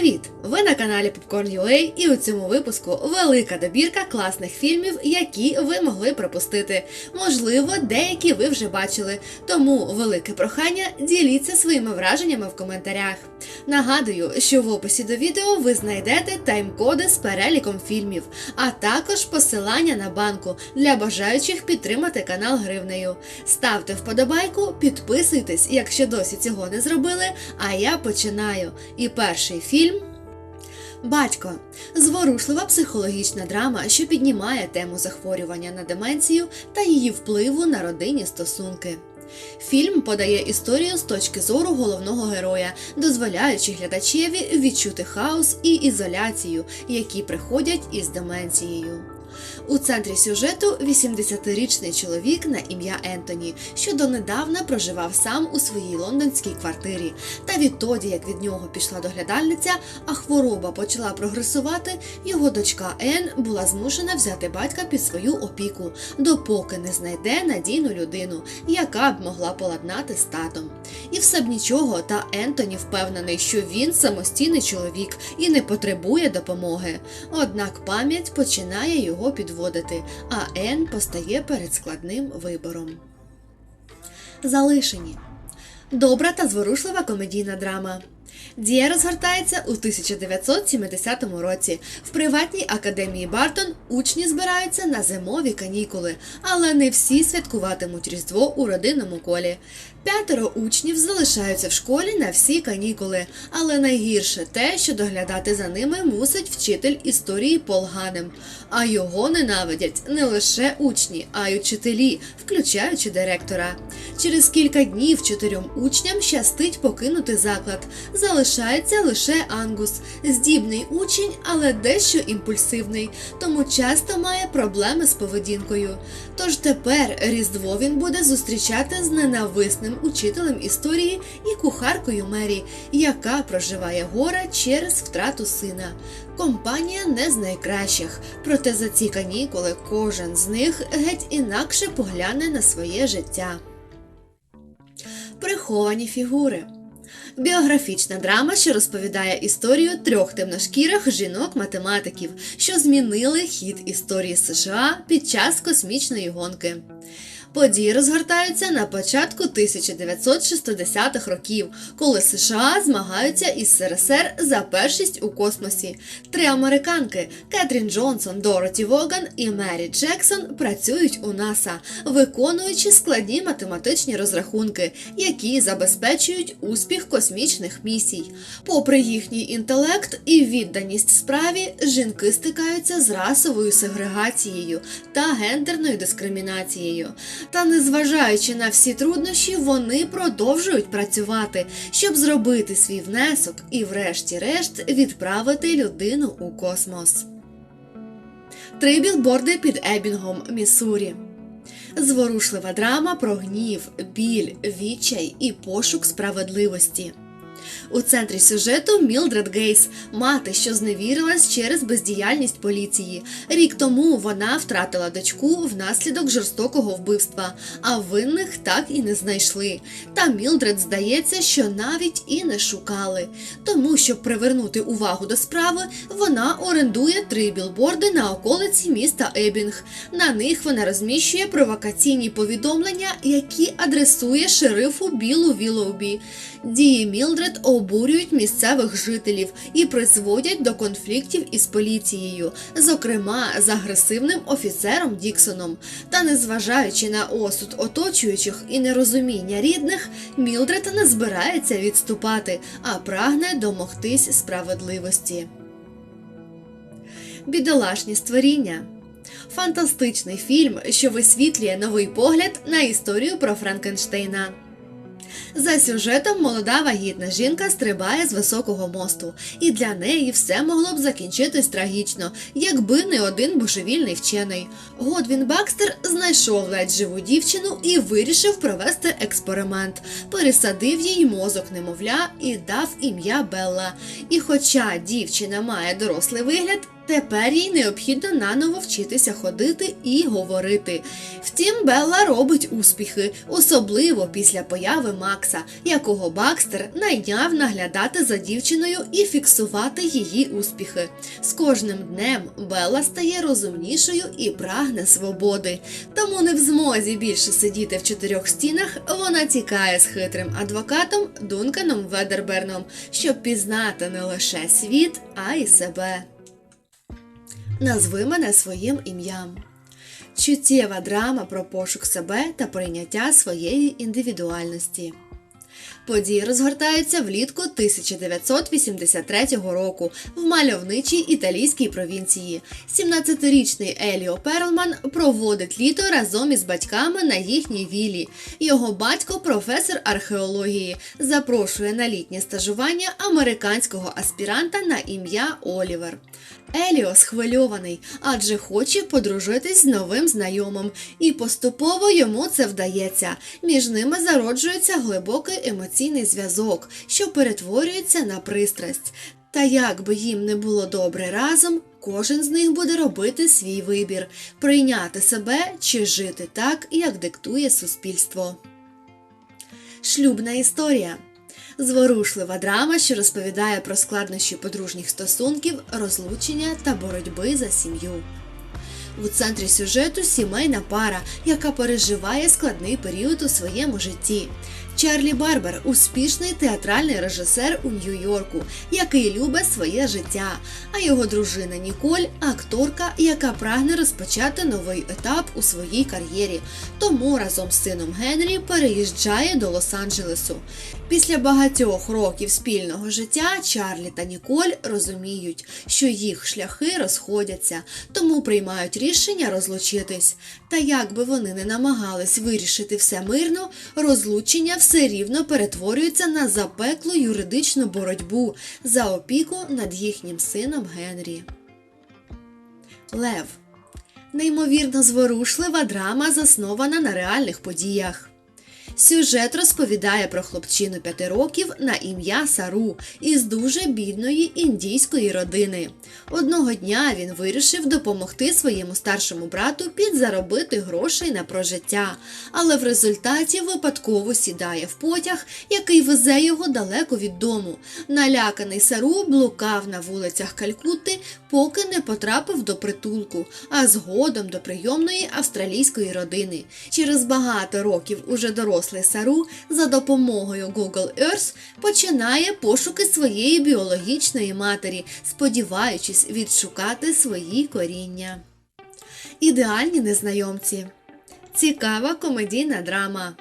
Привіт! Ви на каналі Popcorn.ua і у цьому випуску велика добірка класних фільмів, які ви могли пропустити. Можливо, деякі ви вже бачили. Тому велике прохання діліться своїми враженнями в коментарях. Нагадую, що в описі до відео ви знайдете тайм-коди з переліком фільмів, а також посилання на банку для бажаючих підтримати канал гривнею. Ставте вподобайку, підписуйтесь, якщо досі цього не зробили. А я починаю. І перший фільм. Батько зворушлива психологічна драма, що піднімає тему захворювання на деменцію та її впливу на родинні стосунки. Фільм подає історію з точки зору головного героя, дозволяючи глядачеві відчути хаос і ізоляцію, які приходять із деменцією. У центрі сюжету 80-річний чоловік на ім'я Ентоні, що донедавна проживав сам у своїй лондонській квартирі. Та відтоді, як від нього пішла доглядальниця, а хвороба почала прогресувати, його дочка Ен була змушена взяти батька під свою опіку, допоки не знайде надійну людину, яка б могла поладнати з татом. І все б нічого, та Ентоні впевнений, що він самостійний чоловік і не потребує допомоги. Однак пам'ять починає його підводити, а Ен постає перед складним вибором. Залишені добра та зворушлива комедійна драма. Дія розгортається у 1970 році. В приватній академії Бартон учні збираються на зимові канікули, але не всі святкуватимуть Різдво у родинному колі. П'ятеро учнів залишаються в школі на всі канікули, але найгірше те, що доглядати за ними мусить вчитель історії Пол Ганем. А його ненавидять не лише учні, а й учителі, включаючи директора. Через кілька днів чотирьом учням щастить покинути заклад. Залишається лише Ангус, здібний учень, але дещо імпульсивний, тому часто має проблеми з поведінкою. Тож тепер Різдво він буде зустрічати з ненависним учителем історії і кухаркою Мері, яка проживає горе через втрату сина. Компанія не з найкращих, проте за ці канікули кожен з них геть інакше погляне на своє життя. Приховані фігури. Біографічна драма, що розповідає історію трьох темношкірих жінок-математиків, що змінили хід історії США під час космічної гонки. Події розгортаються на початку 1960-х років, коли США змагаються із СРСР за першість у космосі. Три американки Кетрін Джонсон, Дороті Воган і Мері Джексон працюють у НАСА, виконуючи складні математичні розрахунки, які забезпечують успіх космічних місій. Попри їхній інтелект і відданість справі, жінки стикаються з расовою сегрегацією та гендерною дискримінацією. Та незважаючи на всі труднощі, вони продовжують працювати, щоб зробити свій внесок і, врешті-решт, відправити людину у космос. Три білборди під Ебінгом, Міссурі. Зворушлива драма про гнів, біль, відчай і пошук справедливості. У центрі сюжету Мілдред Гейс, мати, що зневірилась через бездіяльність поліції. Рік тому вона втратила дочку внаслідок жорстокого вбивства, а винних так і не знайшли. Та Мілдред здається, що навіть і не шукали. Тому, щоб привернути увагу до справи, вона орендує три білборди на околиці міста Ебінг. На них вона розміщує провокаційні повідомлення, які адресує шерифу Білу Вілоубі. Дії Мілдред обурюють місцевих жителів і призводять до конфліктів із поліцією, зокрема з агресивним офіцером Діксоном. Та незважаючи на осуд оточуючих і нерозуміння рідних, Мілдред не збирається відступати, а прагне домогтись справедливості. Бідолашні створіння. Фантастичний фільм, що висвітлює новий погляд на історію про Франкенштейна. За сюжетом молода вагітна жінка стрибає з високого мосту, і для неї все могло б закінчитись трагічно, якби не один божевільний вчений. Годвін Бакстер знайшов ледь живу дівчину і вирішив провести експеримент. Пересадив їй мозок немовля і дав ім'я Белла. І хоча дівчина має дорослий вигляд, Тепер їй необхідно наново вчитися ходити і говорити. Втім, Белла робить успіхи, особливо після появи Макса, якого Бакстер найняв наглядати за дівчиною і фіксувати її успіхи. З кожним днем Белла стає розумнішою і прагне свободи. Тому не в змозі більше сидіти в чотирьох стінах, вона тікає з хитрим адвокатом Дунканом Ведерберном, щоб пізнати не лише світ, а й себе. Назви мене своїм ім'ям. Чуттєва драма про пошук себе та прийняття своєї індивідуальності. Події розгортаються влітку 1983 року в мальовничій італійській провінції. 17-річний Еліо Перлман проводить літо разом із батьками на їхній вілі. Його батько, професор археології, запрошує на літнє стажування американського аспіранта на ім'я Олівер. Еліо схвильований, адже хоче подружитись з новим знайомим, і поступово йому це вдається. Між ними зароджується глибокий емоційний зв'язок, що перетворюється на пристрасть. Та як би їм не було добре разом, кожен з них буде робити свій вибір прийняти себе чи жити так, як диктує суспільство. Шлюбна історія. Зворушлива драма, що розповідає про складнощі подружніх стосунків, розлучення та боротьби за сім'ю. У центрі сюжету сімейна пара, яка переживає складний період у своєму житті. Чарлі Барбер успішний театральний режисер у Нью-Йорку, який любить своє життя, а його дружина Ніколь акторка, яка прагне розпочати новий етап у своїй кар'єрі. Тому разом з сином Генрі переїжджає до Лос-Анджелесу. Після багатьох років спільного життя Чарлі та Ніколь розуміють, що їх шляхи розходяться, тому приймають рішення розлучитись. Та як би вони не намагались вирішити все мирно, розлучення все рівно перетворюється на запеклу юридичну боротьбу за опіку над їхнім сином Генрі. Лев неймовірно зворушлива драма, заснована на реальних подіях. Сюжет розповідає про хлопчину п'яти років на ім'я Сару із дуже бідної індійської родини. Одного дня він вирішив допомогти своєму старшому брату підзаробити грошей на прожиття, але в результаті випадково сідає в потяг, який везе його далеко від дому. Наляканий Сару блукав на вулицях Калькутти, поки не потрапив до притулку, а згодом до прийомної австралійської родини. Через багато років уже дорослий Сару за допомогою Google Earth починає пошуки своєї біологічної матері, сподіваючись відшукати свої коріння. Ідеальні незнайомці. Цікава комедійна драма.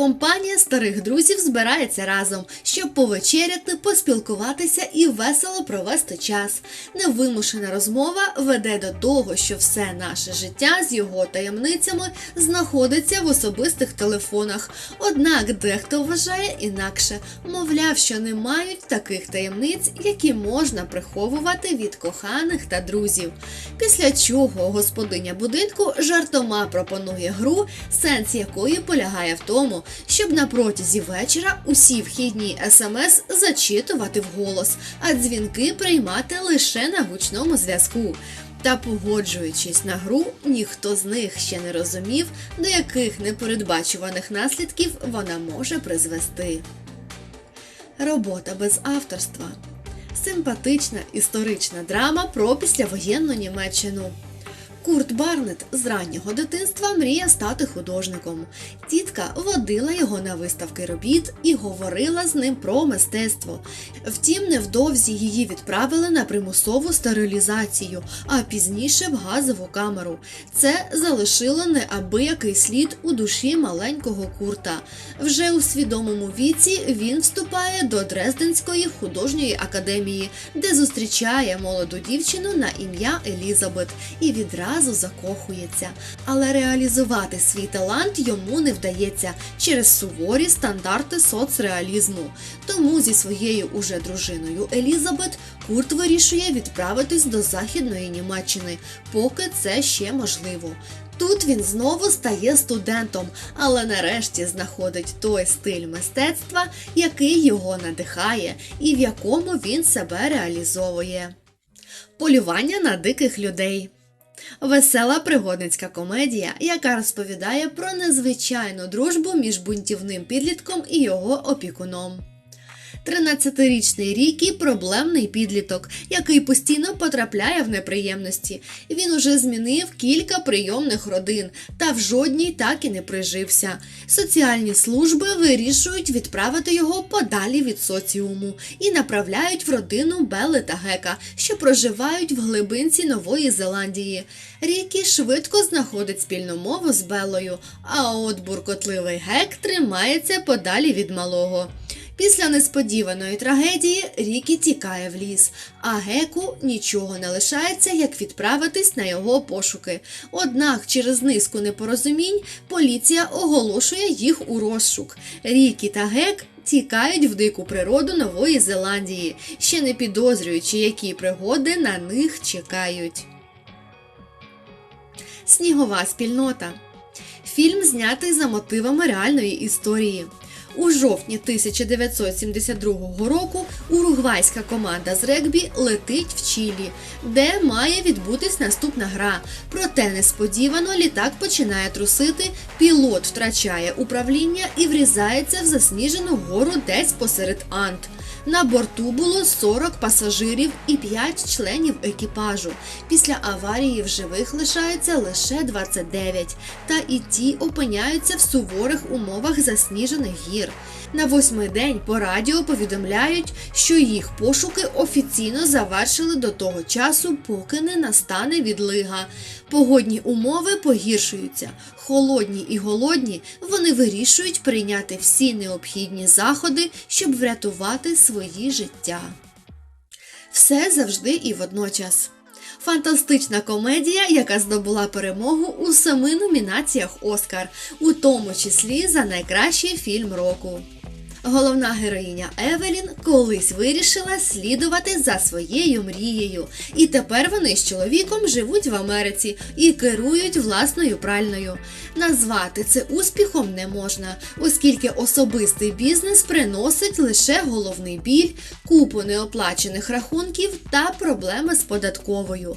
Компанія старих друзів збирається разом, щоб повечеряти, поспілкуватися і весело провести час. Невимушена розмова веде до того, що все наше життя з його таємницями знаходиться в особистих телефонах. Однак дехто вважає інакше, мовляв, що не мають таких таємниць, які можна приховувати від коханих та друзів. Після чого господиня будинку жартома пропонує гру, сенс якої полягає в тому, щоб на протязі вечора усі вхідні смс зачитувати вголос, а дзвінки приймати лише на гучному зв'язку. Та погоджуючись на гру, ніхто з них ще не розумів, до яких непередбачуваних наслідків вона може призвести. Робота без авторства. Симпатична історична драма про післявоєнну Німеччину. Курт Барнет з раннього дитинства мріяв стати художником. Тітка водила його на виставки робіт і говорила з ним про мистецтво. Втім, невдовзі її відправили на примусову стерилізацію, а пізніше в газову камеру. Це залишило неабиякий слід у душі маленького курта. Вже у свідомому віці він вступає до Дрезденської художньої академії, де зустрічає молоду дівчину на ім'я Елізабет і відразу одразу закохується, але реалізувати свій талант йому не вдається через суворі стандарти соцреалізму. Тому зі своєю уже дружиною Елізабет Курт вирішує відправитись до Західної Німеччини, поки це ще можливо. Тут він знову стає студентом, але нарешті знаходить той стиль мистецтва, який його надихає і в якому він себе реалізовує. Полювання на диких людей. Весела пригодницька комедія, яка розповідає про незвичайну дружбу між бунтівним підлітком і його опікуном. 13-річний Рікі проблемний підліток, який постійно потрапляє в неприємності. Він уже змінив кілька прийомних родин, та в жодній так і не прижився. Соціальні служби вирішують відправити його подалі від соціуму і направляють в родину Белли та Гека, що проживають в глибинці Нової Зеландії. Рікі швидко знаходить спільну мову з Беллою, а от буркотливий гек тримається подалі від малого. Після несподіваної трагедії Рікі тікає в ліс, а Геку нічого не лишається, як відправитись на його пошуки. Однак через низку непорозумінь поліція оголошує їх у розшук. Рікі та Гек тікають в дику природу Нової Зеландії, ще не підозрюючи, які пригоди на них чекають. Снігова спільнота. Фільм знятий за мотивами реальної історії. У жовтні 1972 року уругвайська команда з регбі летить в Чилі, де має відбутись наступна гра. Проте несподівано літак починає трусити, пілот втрачає управління і врізається в засніжену гору десь посеред Ант. На борту було 40 пасажирів і 5 членів екіпажу. Після аварії в живих лишається лише 29, та і ті опиняються в суворих умовах засніжених гір. На восьмий день по радіо повідомляють, що їх пошуки офіційно завершили до того часу, поки не настане відлига. Погодні умови погіршуються. Холодні і голодні вони вирішують прийняти всі необхідні заходи, щоб врятувати свої життя. Все завжди і водночас. Фантастична комедія, яка здобула перемогу у семи номінаціях Оскар, у тому числі за найкращий фільм року. Головна героїня Евелін колись вирішила слідувати за своєю мрією, і тепер вони з чоловіком живуть в Америці і керують власною пральною. Назвати це успіхом не можна, оскільки особистий бізнес приносить лише головний біль, купу неоплачених рахунків та проблеми з податковою.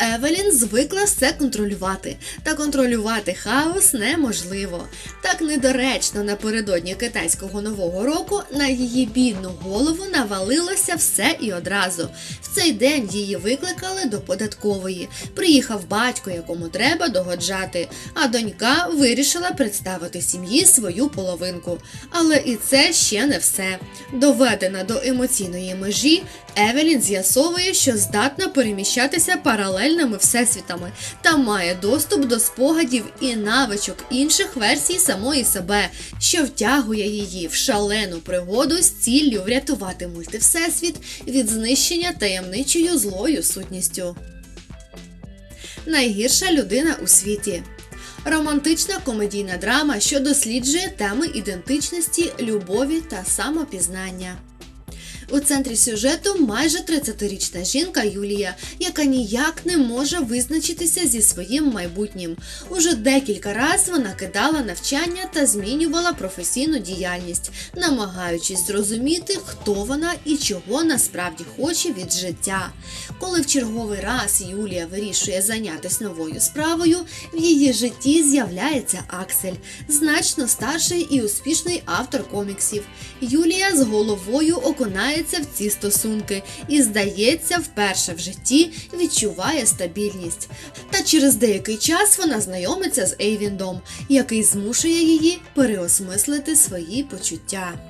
Евелін звикла все контролювати, та контролювати хаос неможливо. Так недоречно напередодні китайського нового року на її бідну голову навалилося все і одразу. В цей день її викликали до податкової. Приїхав батько, якому треба догоджати, а донька вирішила представити сім'ї свою половинку. Але і це ще не все. Доведена до емоційної межі, Евелін з'ясовує, що здатна переміщатися паралельними всесвітами та має доступ до спогадів і навичок інших версій самої себе, що втягує її в шалену пригоду з ціллю врятувати мультивсесвіт від знищення таємничою злою сутністю. Найгірша людина у світі. Романтична комедійна драма, що досліджує теми ідентичності, любові та самопізнання. У центрі сюжету майже 30-річна жінка Юлія, яка ніяк не може визначитися зі своїм майбутнім. Уже декілька разів вона кидала навчання та змінювала професійну діяльність, намагаючись зрозуміти, хто вона і чого насправді хоче від життя. Коли в черговий раз Юлія вирішує зайнятися новою справою, в її житті з'являється Аксель, значно старший і успішний автор коміксів. Юлія з головою окунає вдається в ці стосунки і, здається, вперше в житті відчуває стабільність. Та через деякий час вона знайомиться з Ейвіндом, який змушує її переосмислити свої почуття.